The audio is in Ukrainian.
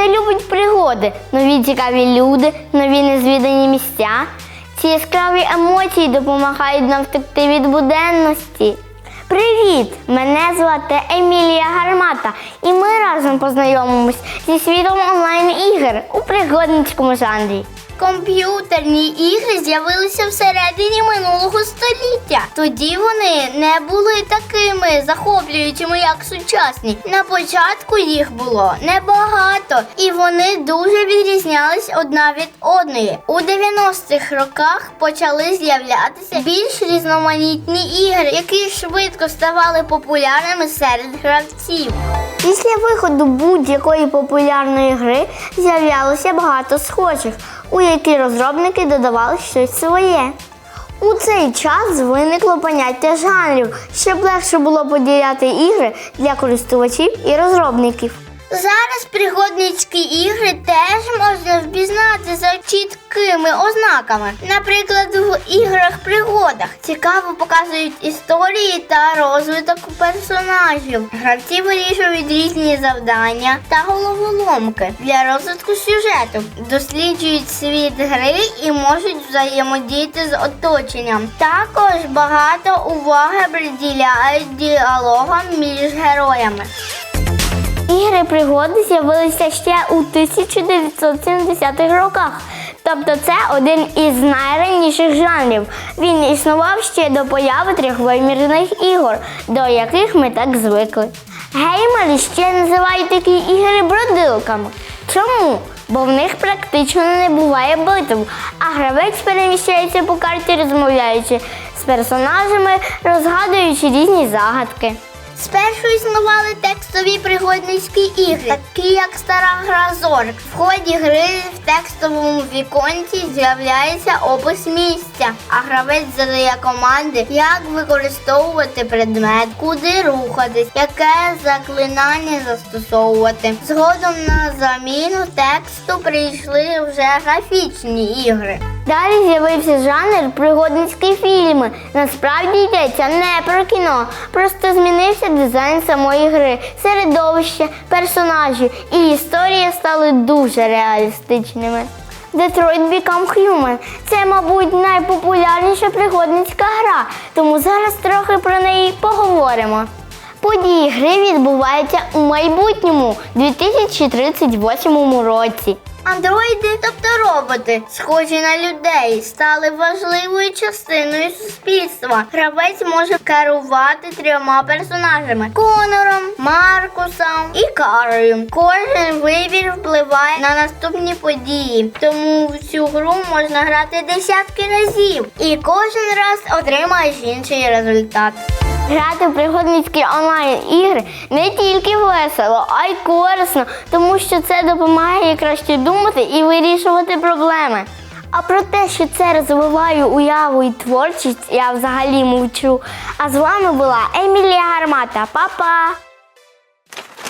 не любить пригоди, нові цікаві люди, нові незвідані місця. Ці яскраві емоції допомагають нам втекти від буденності. Привіт! Мене звати Емілія Гармата, і ми разом познайомимось зі світом онлайн-ігор у пригодницькому жанрі. Комп'ютерні ігри з'явилися всередині минулого століття. Тоді вони не були такими захоплюючими, як сучасні. На початку їх було небагато, і вони дуже відрізнялись одна від одної. У 90-х роках почали з'являтися більш різноманітні ігри, які швидко ставали популярними серед гравців. Після виходу будь-якої популярної гри з'являлося багато схожих, у які розробники додавали щось своє. У цей час виникло поняття жанрів, щоб легше було поділяти ігри для користувачів і розробників. Зараз пригодницькі ігри теж можна впізнати за чіткими ознаками. Наприклад, в іграх-пригодах цікаво показують історії та розвиток персонажів. Гравці вирішують різні завдання та головоломки для розвитку сюжету, досліджують світ гри і можуть взаємодіяти з оточенням. Також багато уваги приділяють діалогам між героями. Ігри пригоди з'явилися ще у 1970-х роках. Тобто це один із найраніших жанрів. Він існував ще до появи трьохвимірних ігор, до яких ми так звикли. Геймери ще називають такі ігри бродилками. Чому? Бо в них практично не буває битв, а гравець переміщається по карті, розмовляючи з персонажами, розгадуючи різні загадки. Спершу існували текстові пригодницькі ігри, такі як стара гра Зорк. В ході гри в текстовому віконці з'являється опис місця, а гравець задає команди, як використовувати предмет, куди рухатись, яке заклинання застосовувати. Згодом на заміну тексту прийшли вже графічні ігри. Далі з'явився жанр пригодницькі фільми. Насправді йдеться не про кіно, просто змінився дизайн самої гри, середовище, персонажі і історії стали дуже реалістичними. Detroit Become Human – це, мабуть, найпопулярніша пригодницька гра, тому зараз трохи про неї поговоримо. Події гри відбуваються у майбутньому 2038 році. Андроїди, тобто роботи, схожі на людей, стали важливою частиною суспільства. Гравець може керувати трьома персонажами: Конором, Маркусом і Карою. Кожен вибір впливає на наступні події, тому в цю гру можна грати десятки разів, і кожен раз отримаєш інший результат. Грати в пригодницькі онлайн-ігри не тільки весело, а й корисно, тому що це допомагає краще думати і вирішувати проблеми. А про те, що це розвиває уяву і творчість, я взагалі мовчу. А з вами була Емілія Гармата. Па-па!